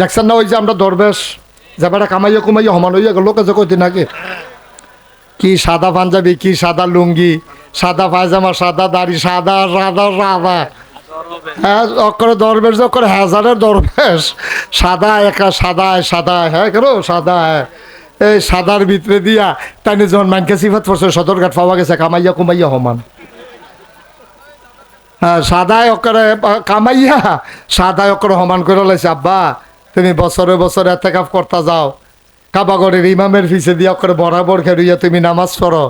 দেখছেন না ওই যে আমরা দরবেশ? যে বেটা কামাইয়া কুমাইয়া সমান হইয়া গেল, লোকে যে কইতে নাকি? কি সাদা পাঞ্জাবি, কি সাদা লুঙ্গি, সাদা পায়জামা, সাদা দাড়ি, সাদা সাদা সাদা হ্যাঁ অক্ষরে দরবেশ অক্ষরে হাজারের দরবেশ। সাদা একা সাদা সাদা হ্যাঁ কেন? সাদা এই সাদার ভিতরে দিয়া তাই যখন মানকে সিফাত পড়ছে সদরঘাট পাওয়া গেছে, কামাইয়া কুমাইয়া সমান। হ্যাঁ সাদায় অকরে কামাইয়া সাদায় অকরে সমান করে লাইছে, আব্বা। তুমি বছরে বছরে এতে কাপ করতা যাও। কাবাগরের ইমামের ফিসে দিয়ে অকরে বরাবর খেরুইয়া তুমি নামাজ পড়ো।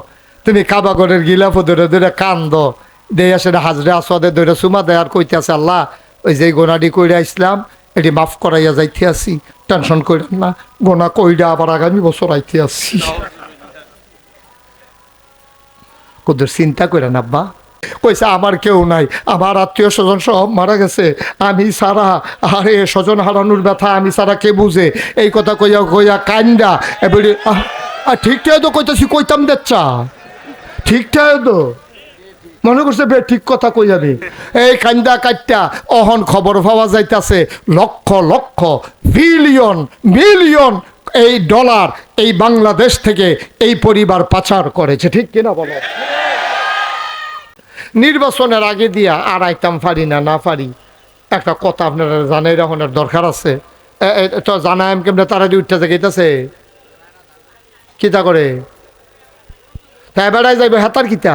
তুমি কাবাগরের গিলাফ ধরে ধরে কান্দ। দেয়া সেটা হাজরে আসদে ধরে সুমা দেয় আর কইতে আছে আল্লাহ ওই যে গোনাডি কইরা ইসলাম এটি মাফ করাইয়া যাইতে আসি। টেনশন কইরেন না গোনা কইরা আবার আগামী বছর আইতে আসি। কুদুর চিন্তা করেন আব্বা কইছে আমার কেউ নাই আমার আত্মীয় স্বজন সব মারা গেছে আমি সারা আরে স্বজন হারানোর ব্যথা আমি সারা কে বুঝে? এই কথা কইয়া কইয়া কান্দা এবারে আহ, ঠিকঠাক তো কইতাছি কইতাম দেখছা ঠিকঠাক তো। মনে করছে বে ঠিক কথা কই যাবে? এই কান্দা কাটটা অহন খবর পাওয়া যাইতাছে লক্ষ লক্ষ বিলিয়ন মিলিয়ন এই ডলার এই বাংলাদেশ থেকে এই পরিবার পাচার করেছে ঠিক কিনা বলো? নির্বাচনের আগে দিয়া আর আইতাম পারি না না পারি। একটা কথা আপনারা জানাই রাখনের দরকার আছে। তো জানাই কেমনে তারা দিয়ে উঠতে যাইতেছে? কিতা করে? তাই বেড়াই যাইবে হেতার কিতা?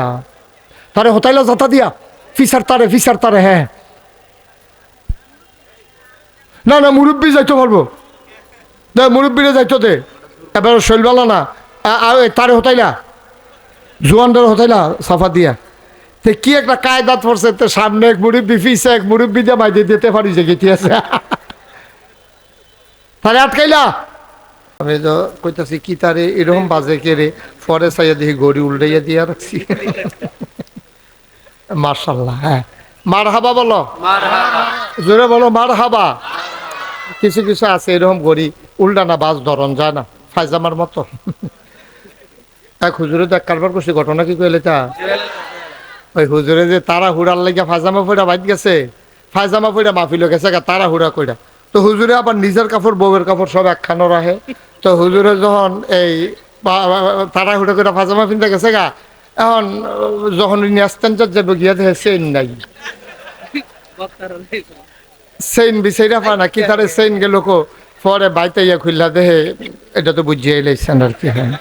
তারে হোতাইলা যাতা দিয়া। ফিসার তারে ফিসার তারে হ্যাঁ না না, মুরব্বী যাইতে পারব। দে, মুরব্বীরে যাইতো দে। এবার শৈলবালা না। তারে হোতাইলা। জুয়ানদার হোতাইলা, সাফা দিয়া। তে কি একটা কায়দাত পড়ছে তো সামনে এক মুরব্বী ফিসে এক মুরব্বী দিয়ে মাই দিয়ে দিতে পারি যে গেটি আছে। তারে আটকাইলা? আমি তো কইতাছি কি তারে? এরকম বাজে কে রে? পরে চাইয়া দেখি গড়ি উল্টাইয়া দিয়া রাখছি। মার্শাল্লাহ হ্যাঁ। মার হাবা বলো জোরে বলো মার হাবা কিছু কিছু আছে এরকম গড়ি উল্টা না বাস ধরন যায় না ফাইজামার মতো। এক হুজুরে দেখ কারবার করছি ঘটনা কি কইলে তা? ওই হুজুরে যে তারা হুড়ার লাগিয়া ফাইজামা ফুড়া বাইত গেছে, ফাইজামা ফুড়া মাফিল গেছে তারা হুড়া কইরা। তো হুজুরে আবার নিজের কাপড়, বউয়ের কাপড় সব একখানো রাখে। তো হুজুরে যখন এই তারা হুড়া করে ফাইজামা পিনতে গেছে গা, এখন যখন ন্যাস্তান যাবে গিয়া দেখে চেইন নাই। চেইন বিচাইরা পা না, কি তারে চেইন গেল কো, পরে বাইতে ইয়া খুললা দেহে এটা তো বুঝিয়ে লাইছেন আর কি হ্যাঁ।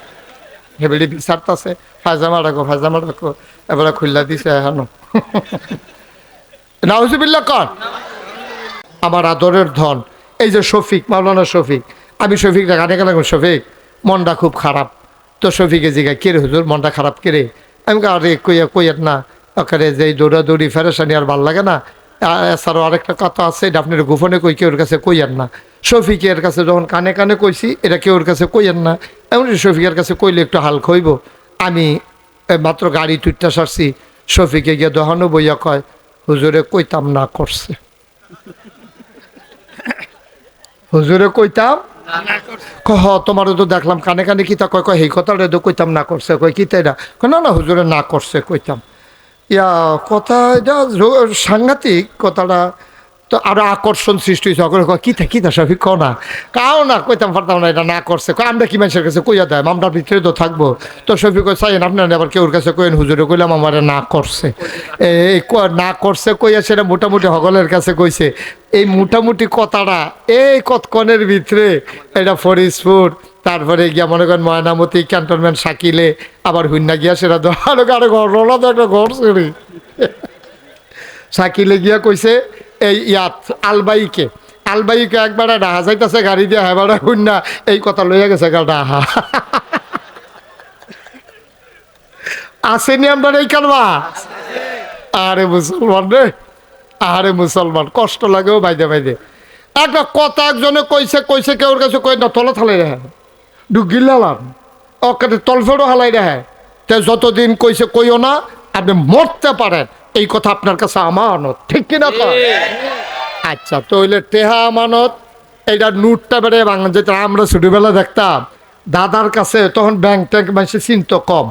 হেবেলি বিচারতাছে ফাজামা রাখো ফাজামা রাখো এবারে খুললা দিছে এখনও। নাউজুবিল্লাহ কর। আমার আদরের ধন। এই যে শফিক, মাওলানা শফিক। আমি শফিক গানে গেলাম শফিক, মনটা খুব খারাপ। তো শফিকে জিগা কে রে হুজুর, মনটা খারাপ কে রে? আমি আরে, কইয়া, কইয়ার না। ওখানে যে দৌড়াদৌড়ি, ফেরেশানি আর ভালো লাগে না। এছাড়াও আরেকটা কথা আছে, এটা আপনি গোপনে কই, কেউর কাছে কইয়ার না। শফিকের কাছে যখন কানে কানে কইছি, এটা কেউর কাছে কইয়ার না। এমন শফিকের কাছে কইলে একটু হাল খইব আমি মাত্র গাড়ি টুইটটা সারছি, শফিকে গিয়ে দহানো বইয়া কয়, হুজুরে কইতাম না করছে। হুজুরে কইতাম? কহ, তোমারও তো দেখলাম কানে কানে কিতা কয় কয় এই কথাটা তো কইতাম না করছে। কয় কিতা এটা? কয়, না না, হুজুরে না করছে, কইতাম। ইয়া কথা এটা সাংঘাতিক, কথাটা তো আরও আকর্ষণ সৃষ্টি হয়েছে অগ্রে কয় কিতা কিতা সবই ক না। কাও না, কইতাম পারতাম না, এটা না করছে। আমরা কি মানুষের কাছে কইয়া দেয়? আমরা ভিতরে তো থাকব। তো সফি কই চাইন আপনার আবার কেউর কাছে কইন হুজুরে কইলাম, আমার না করছে। এই ক- না করছে? কইয়া সেটা মোটামুটি হগলের কাছে কইছে। এই মোটামুটি কথাটা এই কতক্ষণের ভিতরে, এটা ফরিদপুর তারপরে গিয়া মনে করেন ময়নামতি, ক্যান্টনমেন্ট সাকিলে আবার হুন্না গিয়া সেটা ধরো আরে ঘর, রোলা তো একটা ঘর সাকিলে গিয়া কইছে এই ইয়াত, আলবাইকে। আলবাইকে একবার ডাহা যাইতেছে, গাড়ি দিয়ে হেবার হুন্না এই কথা লইয়া গেছে ডাহা। আসেনি আমরা এই কারবা আরে মুসলমান রে আরে মুসলমান কষ্ট লাগেও বাইদে বাইদে। একটা কথা একজনে কইছে কইছে কেউর কাছে কই না তলা থালাই রে ডুগিলাম ওকে তলফেরও হালাই রে তে যতদিন কইছে কইও না, আপনি মরতে পারেন এই কথা আপনার কাছে আমানত ঠিক কিনা? আচ্ছা তো হইলে টেহা আমানত এইটা নোটটা বেড়ে বাংলা যেটা আমরা ছোটবেলা দেখতাম। দাদার কাছে তখন ব্যাংক ট্যাঙ্ক মানুষ চিনত কম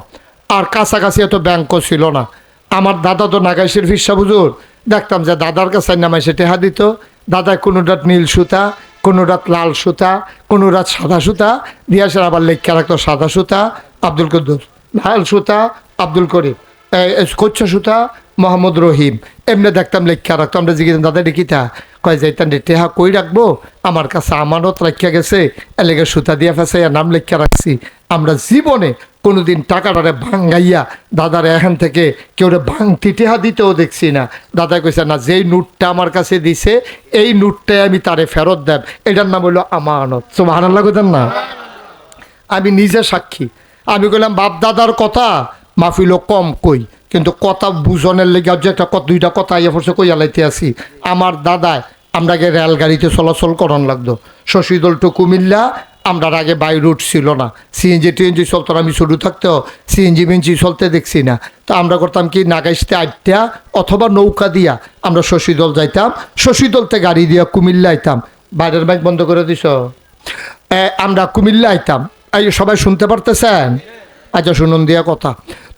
আর কাছাকাছি এত ব্যাংকও ছিল না। আমার দাদা তো নাগাইশের ফিসা বুঝুর দেখতাম যে দাদার কাছে নামাইছে টেহা দিত। দাদা কোনোটা নীল সুতা কোনো রাত লাল সুতা কোনো রাত সাদা সুতা দিয়া সে আবার লেখা রাখতো সাদা সুতা আব্দুল কদ্দুর। লাল সুতা আব্দুল করিম। কচ্ছ সুতা মোহাম্মদ রহিম। এমনি দেখতাম লেখা রাখতো, আমরা জিজ্ঞেস দাদা দেখিতা কয়, যাইতাম টেহা কই রাখব? আমার কাছে আমানত রাখিয়া গেছে এলাকা সুতা দিয়া ফেসাইয়া নাম লেখা রাখছি। আমরা জীবনে কোনোদিন টাকাটারে ভাঙ্গাইয়া দাদার এখান থেকে কেউ ভাঙতি টেহা দিতেও দেখছি না। দাদা কইছে, না, যেই নোটটা আমার কাছে দিছে, এই নোটটাই আমি তারে ফেরত দেব। এটার নাম হলো আমানত। তো ভালো লাগতেন না? আমি নিজে সাক্ষী। আমি কইলাম, বাপ দাদার কথা মাফিল কম কই, কিন্তু কথা বুঝনের লেগে যে একটা কথা দুইটা কথা ইয়ে পড়ছে কই আলাইতে আসি আমার দাদায় আমরাকে রেলগাড়িতে চলাচল করন লাগতো। শশীদল টু কুমিল্লা আমরা আগে বাই রুট ছিল না। সিএনজি টিএনজি চলতো আমি শুরু থাকতেও সিএনজি মিনজি চলতে দেখছি না। তো আমরা করতাম কি, নাগাইশতে আটটা অথবা নৌকা দিয়া আমরা শশীদল যাইতাম। শশীদলতে গাড়ি দিয়া কুমিল্লা আইতাম। বাইরের বাইক বন্ধ করে দিছ? আমরা কুমিল্লা আইতাম। এই সবাই শুনতে পারতেছেন? আচ্ছা শুনুন দিয়া কথা।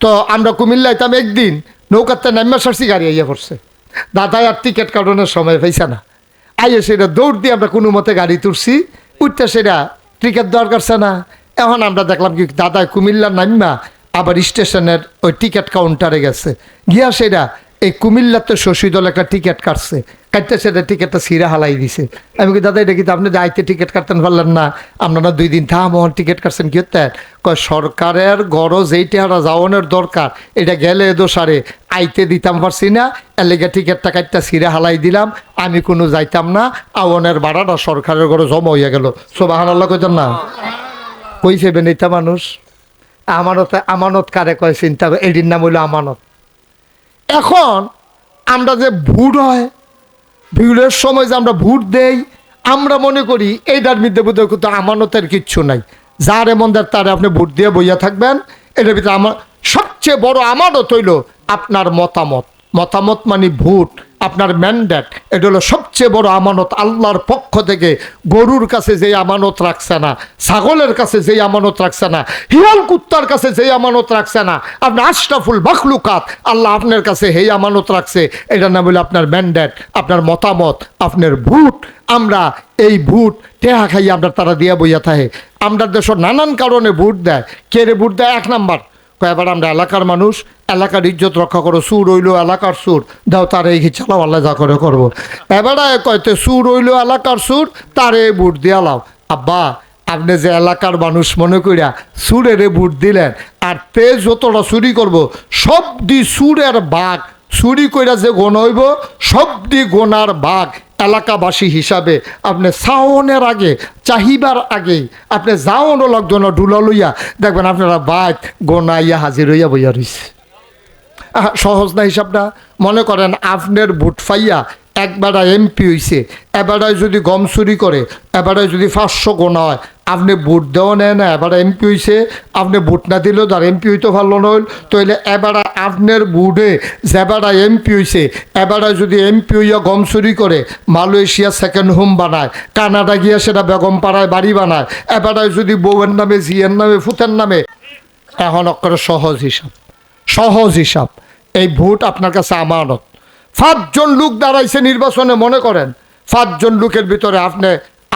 তো আমরা কুমিল্লা আইতাম একদিন নৌকাতে নাম্বার সারছি গাড়ি আইয়া পড়ছে। দাদাই আর টিকিট কাটানোর সময় পাইছে না। আইয়ে সেটা দৌড় দিয়ে আমরা কোনো মতে গাড়ি তুলছি, উঠতে সেটা টিকিট দরকার না। এখন আমরা দেখলাম কি দাদা কুমিল্লা নাম্যা আবার স্টেশনের ওই টিকিট কাউন্টারে গেছে। গিয়া সেটা এই কুমিল্লাতে শশীদল একটা টিকিট কাটছে। কাটতে সেটা টিকিটটা সিরা হালাই দিছে। আমি কি দাদা, এটা কিন্তু আপনি দায়িত্বে টিকিট কাটতেন পারলেন না? আপনারা দুই দিন থাম টিকিট কাটছেন কি হতেন কয়, সরকারের গরজ এই টেহারা যাওয়ানোর দরকার। এটা গেলে দোষারে আইতে দিতাম পারছি না। এলেগে টিকিটটা কাটটা সিরা হালাই দিলাম। আমি কোনো যাইতাম না। আওয়ানের ভাড়াটা সরকারের ঘরে জমা হইয়া গেল। সোবাহান আল্লাহ কইতেন না? সেবেন এটা মানুষ, আমানত আমানত কারে কয় চিন্তা এটির নাম হইল আমানত। এখন আমরা যে ভোট হয় ভিড়ের সময় যে আমরা ভোট দেই, আমরা মনে করি এইটার মধ্যে বোধহয় কিন্তু আমানতের কিচ্ছু নাই। যার এমন দেয় তারে আপনি ভোট দিয়ে বইয়া থাকবেন, এটার ভিতরে আমার সবচেয়ে বড় আমানত হইল আপনার মতামত। মতামত মানে ভোট। আপনার ম্যান্ডেট। এটা হলো সবচেয়ে বড় আমানত আল্লাহর পক্ষ থেকে। গরুর কাছে যেই আমানত রাখছে না, ছাগলের কাছে যেই আমানত রাখছে না, হিয়াল কুত্তার কাছে যেই আমানত রাখছে না, আপনার আশরাফুল বাখলুকাত আল্লাহ আপনার কাছে হেই আমানত রাখছে। এটার নাম হলো আপনার ম্যান্ডেট, আপনার মতামত, আপনার ভোট। আমরা এই ভোট টেহা খাই আমরা তারা দিয়া বইয়া থাকে আমরা দেশের নানান কারণে ভোট দেয়। কে রে ভোট দেয়? এক নাম্বার। কয় এবার আমরা এলাকার মানুষ, এলাকার ইজ্জত রক্ষা করো, সুর হইল এলাকার সুর। দাও তার এই চালাও আল্লাহ যা করে করব। এবারে কয়তে সুর হইল এলাকার সুর, তারে বুট দিয়া লাও। আব্বা, আপনি যে এলাকার মানুষ মনে করিয়া সুরেরে বুট দিলেন, আর তে যতটা চুরি করব সব দি সুরের বাঘ, চুরি কইরা যে গোন হইব সব দি গোনার বাঘ। এলাকাবাসী হিসাবে আপনি সাওনের আগে, চাহিবার আগে, আপনি যাওন লোকজন ডুলা লইয়া। দেখবেন আপনারা বাইক গোনাইয়া হাজির হইয়া বইয়া রইছে। সহজ না হিসাবটা? মনে করেন আপনার ভোট ফাইয়া একবারা এমপি হইছে এবারে যদি গম চুরি করে এবারে যদি পাঁচশো গোনা হয় আপনি ভোট দেওয়া নেয় না, এবার এমপি হইছে, আপনি ভোট না দিলেও তার এমপি হইতে ভালো নইল তাইলে এবার আপনার বুড়ে যেবারা এমপি হইছে, এবারা যদি এমপি হইয়া গম চুরি করে, মালয়েশিয়া সেকেন্ড হোম বানায়, কানাডা গিয়া সেটা বেগম পাড়ায় বাড়ি বানায় এবারায় যদি বউয়ের নামে জিয়ের নামে, ফুতের নামে, এখন অক্ষরে সহজ হিসাব সহজ হিসাব, এই ভোট আপনার কাছে আমানত। পাঁচজন লোক দাঁড়াইছে নির্বাচনে মনে করেন, পাঁচজন লোকের ভিতরে আপনি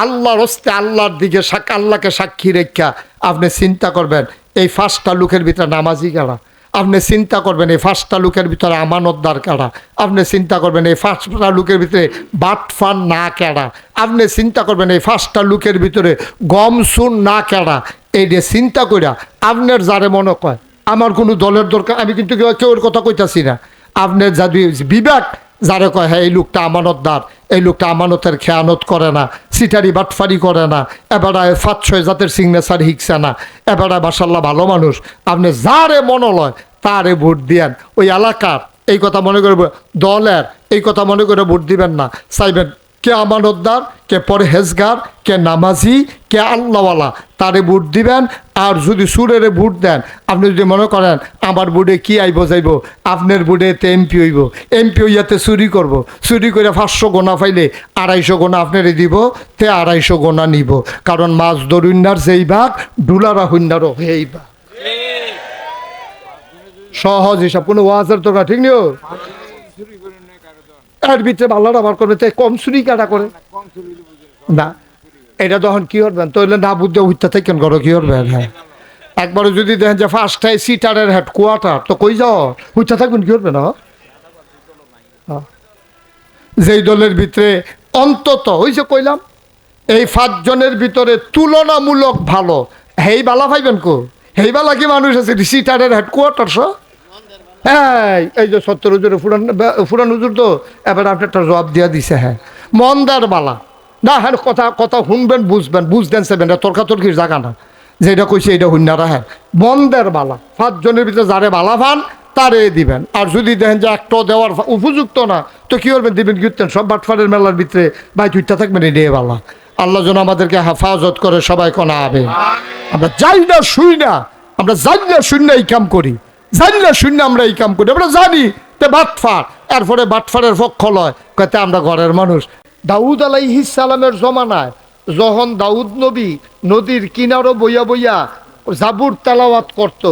আল্লাহর হস্তে আল্লাহর দিকে আল্লাহকে সাক্ষী রেখা আপনি চিন্তা করবেন, এই ফার্স্টটা লোকের ভিতরে নামাজি কারা? আপনি চিন্তা করবেন, এই ফার্স্টটা লোকের ভিতরে আমানতদার কারা? আপনি চিন্তা করবেন, এই ফার্স্টটা লোকের ভিতরে বাটফান না কেডা আপনি চিন্তা করবেন, এই পাঁচটা লোকের ভিতরে গম সুন না কেডা এই যে চিন্তা কইরা আপনার যারে মনে কয়, আমার কোনো দলের দরকার, আমি কিন্তু কেউ কেউর কথা কইতাছি না। আপনার যদি বিবেক যারে কয় হ্যাঁ এই লোকটা আমানতদার এই লোকটা আমানতের খেয়ানত করে না, সিটারি বাটফারি করে না, এবারে ফাত ছয় জাতের সিগনেচার হিকছে না, এবারে মাসাল্লাহ ভালো মানুষ, আপনি যারে মনলয় তারে ভোট দিয়েন। ওই এলাকার, এই কথা মনে করে দলের, এই কথা মনে করে ভোট দিবেন না, চাইবেন কে আমানতদার, কে পরহেজগার, কে নামাজি, কে আল্লাহওয়ালা। তারে ভোট দিবেন, আর যদি সুরেরে ভোট দেন, আপনি যদি মনে করেন, আমার বুড়ে কি আইব যাইব? আপনার বুড়ে তে এমপি হইব। এমপি হইয়াতে চুরি করব। চুরি করে পাঁচশো গোনা পাইলে আড়াইশো গোনা আপনারে দিব, তে আড়াইশো গোনা নিব। কারণ মাছ দরুন্নার যেই ভাগ ডুলারা হইন্নারও সেই ভাগ সহজ হিসাব, কোনো ওয়াজের দরকার ঠিক নিও এর ভিতরে ভালো আবার করবে তাই কম চুরি কাটা করে। না, এটা তখন কি করবেন? তৈলে না বুদ্ধি উঠতে থাকেন ঘর কি করবেন? হ্যাঁ। একবারে যদি দেখেন যে ফার্স্টটাই সিটারের হেড কোয়ার্টার তো কই যাও? উঠতে থাকবেন, কি করবেন? হ্যাঁ? হ্যাঁ। যেই দলের ভিতরে অন্তত, ওই যে কইলাম, এই পাঁচজনের ভিতরে তুলনামূলক ভালো। হেই বালা পাইবেন কো? হেই বালা কি মানুষ আছে? সিটারের হেড কোয়ার্টার সব হ্যাঁ এই যে সত্তর হুজুরে ফুরান ফুরান হুজুর তো, এবার আপনি একটা জবাব দিয়ে দিছে হ্যাঁ। মন্দার বালা। না হ্যাঁ কথা কথা শুনবেন, বুঝবেন বুঝবেন সেবেন তর্কাতর্কির জায়গা না। যেটা কইছে এটা হুন্যারা হ্যাঁ। মন্দের বালা, পাঁচজনের ভিতরে যারে বালা পান, তারে দিবেন। আর যদি দেখেন যে একটা দেওয়ার উপযুক্ত না, তো কি করবেন? দিবেন কীর্তেন? সব বাটফারের মেলার ভিতরে বাই তুইটা থাকবেন এটাই বালা। আল্লাহ যেন আমাদেরকে হেফাজত করে, সবাই কোনা হবে আমরা যাই না, শুই না, আমরা যাই না, শুই না, এই কাম করি। জানি না শূন্য আমরা এই কাম করি। আমরা জানি তে বাটফার। এরপরে বাটফারের পক্ষ লয়। কতে আমরা ঘরের মানুষ। দাউদ আলাইহিস সালামের জমানায় যখন দাউদ নবী নদীর কিনারও বইয়া বইয়া জাবুর তেলাওয়াত করত,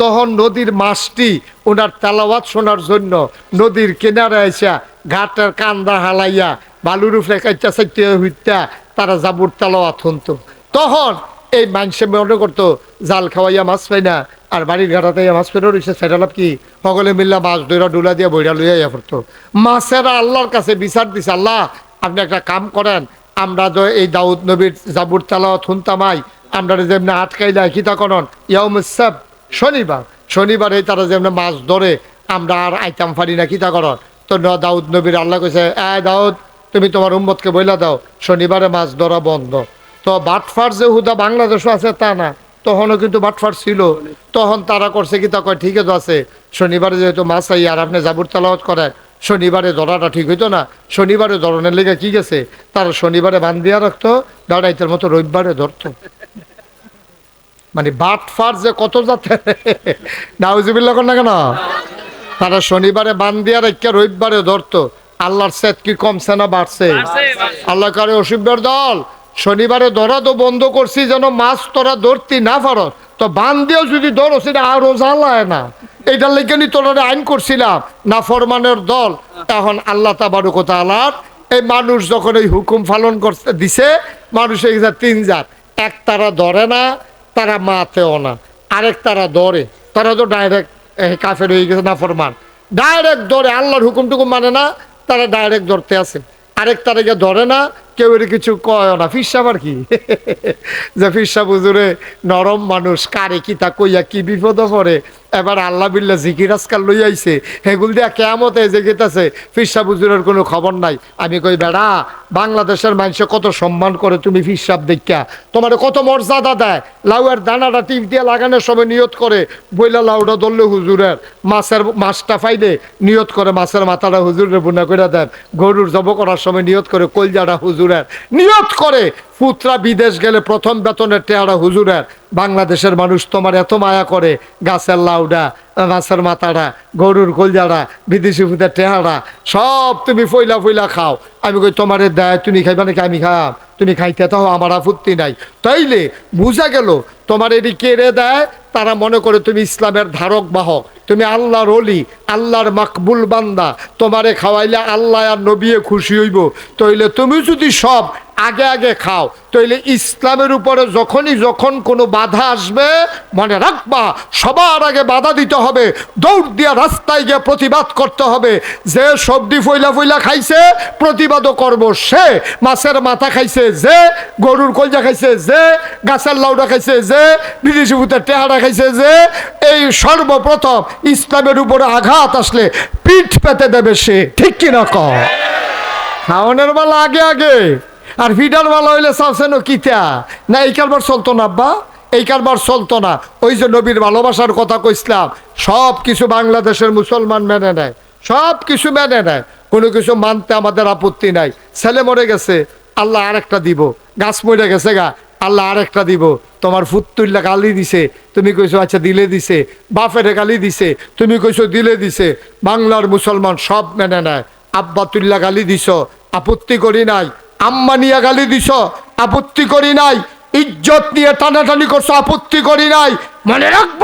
তখন নদীর মাছটি ওনার তেলাওয়াত শোনার জন্য নদীর কিনারে এসা ঘাটের কান্দা হালাইয়া বালুর উপরে কাইটা চাইতে হইতা তারা জাবুর তেলাওয়াত শুনতো। তখন এই মানুষে মনে করতো, জাল খাওয়াইয়া মাছ পাই না, আর বাড়ির ঘাটাতে মাছ পেরো রয়েছে সেটা লাভ কি? সকলে মিল্লা মাছ ধরা ডুলা দিয়ে বইরা লইয়া ইয়া পড়তো। মাছেরা আল্লাহর কাছে বিচার দিছে, আল্লাহ, আপনি একটা কাম করেন, আমরা তো এই দাউদ নবীর জাবুর তালাওয়াত শুনতামাই আমরা যেমনি আটকাইলা কিতা করন ইয়াউম সাব শনিবার। শনিবার তারা যেমনি মাছ ধরে, আমরা আর আইতাম পারি না কিতা করন তো ন দাউদ নবীর আল্লাহ কইছে, এ দাউদ, তুমি তোমার উম্মতকে বইলা দাও, শনিবারে মাছ ধরা বন্ধ। তো বাটফার যে হুদা বাংলাদেশও আছে তা না তখনও কিন্তু বাটফার ছিল। তখন তারা করছে কি তা কয় ঠিক আছে আছে। শনিবারে যেহেতু মাছ আই আর আপনি জাবুর তালাওয়াত করেন শনিবারে ধরাটা ঠিক হইতো না। শনিবারে ধরনের লেগে কি গেছে? তারা শনিবারে বান দিয়া রাখতো দাঁড়াইতের মতো রবিবারে ধরতো। মানে বাটফার যে কত যাতে নাউজিবিল্লা কর না কেন? তারা শনিবারে বান দিয়া রেখে রবিবারে ধরতো। আল্লাহর সেত কি কমছে না বাড়ছে? আল্লাহ কারে অসুবিধার দল শনিবারে ধরা তো বন্ধ করছি যেন মাছ তোরা ধরতি না পারত তো বান দিয়েও যদি ধরো সেটা আরও জ্বালায় না। এইটার লেগে তোরা আইন করছিলাম, না ফরমানের দল। এখন আল্লাহ তাবারু কথা আলার এই মানুষ যখন এই হুকুম পালন করতে দিছে, মানুষ এই যে তিন জাত। এক তারা ধরে না, তারা মাতেও না। আরেক তারা ধরে। তারা তো ডাইরেক্ট কাফের হয়ে গেছে, না ফরমান। ডাইরেক্ট ধরে, আল্লাহর হুকুম টুকুম মানে না, তারা ডাইরেক্ট ধরতে আছে। আরেক তারিখে ধরে না কেউ এর কিছু কয় না। ফিরসাব আর কি? যে ফিরসা বুজুরে নরম মানুষ, কারে কি তা কইয়া কি বিপদ পড়ে? এবার আল্লাহ বিল্লা জিকির আজকাল লই আইছে। হেগুল দিয়া কেমতে যে গেতাছে, ফিরসা বুজুরের কোনো খবর নাই। আমি কই, বেড়া, বাংলাদেশের মানুষে কত সম্মান করে তুমি ফিরসাব দেখা তোমার কত মর্যাদা দেয়। লাউয়ের দানাটা টিপ দিয়ে লাগানোর সময় নিয়ত করে। বইলা লাউটা ধরলে হুজুরের মাছের মাছটা ফাইলে নিয়ত করে মাছের মাথাটা হুজুরের বুনা করে দেন। গরুর জব করার সময় নিয়ত করে কলজাটা হুজুরের নিয়ত করে পুত্রা বিদেশ গেলে প্রথম বেতনের টেহারা হুজুরের। বাংলাদেশের মানুষ তোমার এত মায়া করে, গাছের লাউডা, গাছের মাথাটা, গরুর কলজাড়া বিদেশি ফুতের টেহারা, সব তুমি ফইলা ফইলা খাও। আমি কই, তোমারে দেয়, তুমি খাইবা নাকি আমি খাম? তুমি খাইতে তো আমার আপত্তি নাই। তাইলে বুঝা গেল, তোমার এটি কেড়ে দেয়? তারা মনে করে তুমি ইসলামের ধারক, বাহক। তুমি আল্লাহর অলি আল্লাহর মাকবুল বান্দা। তোমারে খাওয়াইলে আল্লাহ আর নবিয়ে খুশি হইব। তইলে তুমি যদি সব আগে আগে খাও। তইলে ইসলামের উপরে যখনই যখন কোনো বাধা আসবে, মনে রাখবা, সবার আগে বাধা দিতে হবে। দৌড় দিয়া রাস্তায় গিয়ে প্রতিবাদ করতে হবে। যে সবজি ফইলা ফইলা খাইছে, প্রতিবাদও করব সে। মাছের মাথা খাইছে যে, গরুর কলজা খাইছে যে, গাছের লাউডা খাইছে যে, বিদেশি ভূতের টেহারা খাইছে যে, এই সর্বপ্রথম ইসলামের উপরে আঘাত আসলে পিঠ পেতে দেবে সে। ঠিক কিনা কর বেলা আগে আগে আর ফিডার বেলা হইলে চাচ্ছেন কিতা? না, এই কারবার চলতো না, আব্বা? এই কারবার চলতো না। ওই যে নবীর ভালোবাসার কথা কইসলাম সব কিছু বাংলাদেশের মুসলমান মেনে নেয়। সব কিছু মেনে নেয়। কোনো কিছু মানতে আমাদের আপত্তি নাই। ছেলে মরে গেছে, আল্লাহ আরেকটা দিব। গাছ মরে গেছে গা, আল্লাহ আরেকটা দিব। তোমার ফুত্তুল্লা গালি দিছে, তুমি কইছো আচ্ছা দিলে দিছে। বাপেরে গালি দিছে, তুমি কইছো, দিলে দিছে। বাংলার মুসলমান সব মেনে নেয়। আব্বাতুল্লাহ গালি দিছ, আপত্তি করি নাই। আম্মা নিয়ে গালি দিছ, আপত্তি করি নাই, ইজ্জত নিয়ে টানাটানি করছ, আপত্তি করি নাই। মনে রাখব,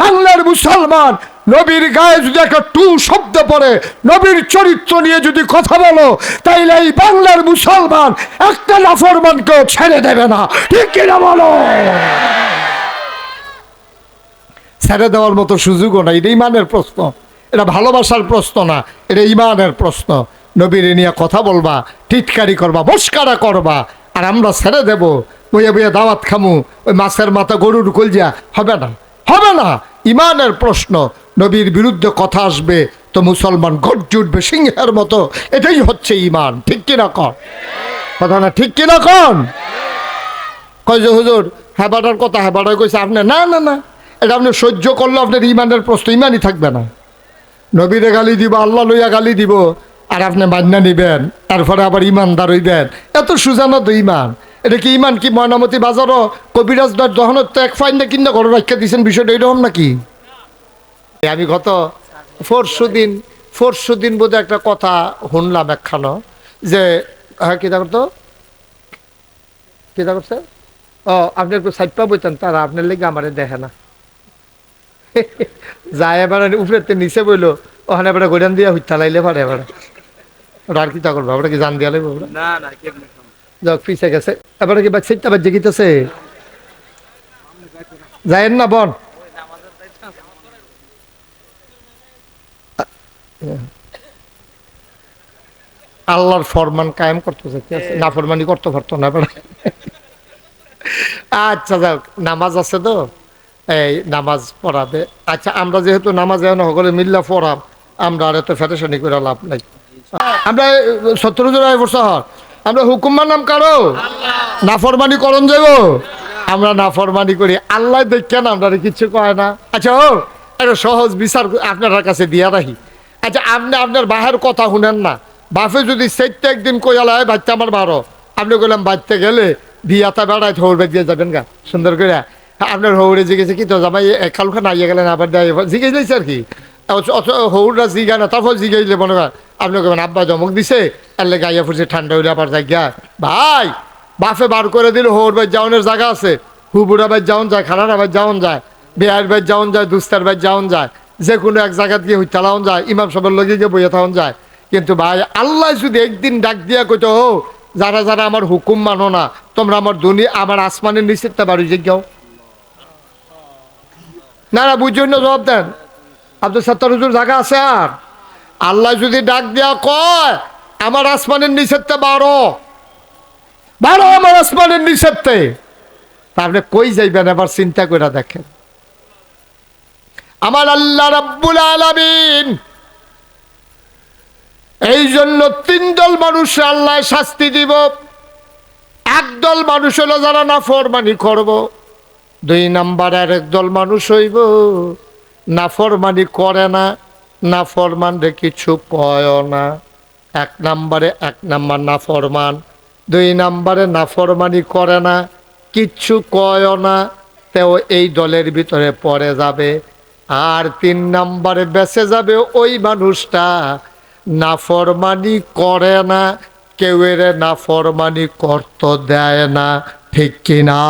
বাংলার মুসলমান, নবীর গায়ে যদি একটা টু শব্দ পড়ে, নবীর চরিত্র নিয়ে যদি কথা বলো, তাইলে এই বাংলার মুসলমান একটা নাফরমানকেও ছেড়ে দেবে না। ঠিক কিনা বলো? ছেড়ে দেওয়ার মতো সুযোগও না এটা ইমানের প্রশ্ন। এটা ভালোবাসার প্রশ্ন না, এটা ইমানের প্রশ্ন। নবীর নিয়ে কথা বলবা, টিটকারি করবা বস্কারা করবা, আর আমরা ছেড়ে দেব। বইয়ে বইয়ে দাওয়াত খামু, ওই মাছের মাথা গরুর কলজা। হবে না হবে না, ইমানের প্রশ্ন। নবীর বিরুদ্ধে কথা আসবে, তো মুসলমান গর্জে উঠবে সিংহের মতো। এটাই হচ্ছে ইমান, ঠিক কিনা কন? কথা না, ঠিক কিনা কন? কয় হুজুর হ্যাবাটার কথা হ্যাবাটার কইছে আপনি? না না না, এটা আপনি সহ্য করলে আপনার ইমানের প্রশ্ন ইমানই থাকবে না। নবীরে গালি দিব, আল্লাহ লইয়া গালি দিব। আর আপনি মান্না নিবেন, তারপরে আবার ইমানদার হইবেন। এত সুজানো তো ইমান। এটা কি ইমান কি ময়নামতি বাজারও? কবিরাজ দর দহনত তো এক ফাইন না কিনা ঘরে রাখা দিয়েছেন বিষয়টা এরকম নাকি? আমি গত পরশু দিন পরশু দিন বোধহয় একটা কথা শুনলাম একখানো, যে হ্যাঁ কিতা করতো কিতা করছে ও, আপনি একটু সাইড বইতেন, তারা আপনার লেগে আমারে দেখে না। যায় এবার উপরেতে নিচে বইলো, ওখানে এবার গোডান দিয়া হুইতা লাইলে পারে এবার। আর কিতা করব? আমরা কি জান দিয়া লাগবো ওরা? না না যাক পিছে গেছে। এবার কি বাচ্চা আবার জেগিতেছে? যায়েন না বন। আল্লাহর ফরমান কায়েম করতেছে কি আছে? না ফরমানি করতে পারতো না এবার আচ্ছা যাক নামাজ আছে তো? এই নামাজ পড়াবে আচ্ছা আমরা যেহেতু নামাজ এখন সকলে মিল্লা পড়াম আমরা আর এত ফেটেশনি করে লাভ নাই। আমরা সত্তর জন বছর আমরা হুকুমার নাম কারও? নাফরমানি করণ যাব আমরা নাফরমানি করি। আল্লাহ দেখেন আমরা কিচ্ছু কয় না। আচ্ছা ও, একটা সহজ বিচার আপনার কাছে দিয়া রাখি। আচ্ছা আপনি আপনার বাহের কথা শুনেন না। বাপে যদি সেইটা একদিন কইয়ালা হয় বাচ্চা আমার বারো। আপনি কইলাম বাচ্চা গেলে বিয়াতা বেড়ায় হৌড়বে দিয়ে যাবেন গা। সুন্দর করে আপনার হৌড়ে জিজ্ঞেসে কি তো, জামাই খালখান আইয়া গেলেন, আবার জিজ্ঞেস আর কি। হৌড়রা জিগা না, তারপর জিগাইলে মনে হয় আপনি কেমন আব্বা জমক দিছে এলে গাইয়া ফুরছে, ঠান্ডা হইলে আবার যাই গা ভাই বাফে বার করে দিল, হৌর ভাই যাওনের জায়গা আছে। হুবুরা ভাই যাওন যায় খানার ভাই যাওন যায়, বেয়ার ভাই যাওন যায়, দুস্তার ভাই যাওন যায়, যে কোনো এক জায়গা গিয়ে হইতালাও যায়, ইমাম সবার লগে গিয়ে বইয়া থাকুন যায়। কিন্তু ভাই, আল্লাহ যদি একদিন ডাক দিয়া কইতো, হো, যারা যারা আমার হুকুম মানো না, তোমরা আমার দুনি আমার আসমানের নিচেরটা বাড়ি যে যাও না না বুঝছেন না জবাব দেন। আব্দুল সত্তর হুজুর জায়গা আছে আর? আল্লাহ যদি ডাক দেয়া কয়, আমার আসমানের নিচেরতে বারো বারো আমার আসমানের নিচেরতে আপনি কই যাইবেন এবার চিন্তা করে দেখেন। আমার আল্লাহ রাব্বুল আলামিন এই জন্য তিন দল মানুষ আল্লাহ শাস্তি দিব। একদল মানুষ হলো যারা না ফরমানি করব, দুই নাম্বার আর একদল মানুষ হইব। না ফরমানি করে না না ফরমান রে কিছু কয় না। এক নাম্বারে এক নাম্বার না ফরমান, দুই নাম্বারে না ফরমানি করে না, কিচ্ছু কয় না, তেও এই দলের ভিতরে পড়ে যাবে। আর তিন নাম্বারে বেঁচে যাবে ওই মানুষটা, না নাফরমানি করে না, কেউ এর নাফরমানি করতে দেয় না, ঠিক কিনা?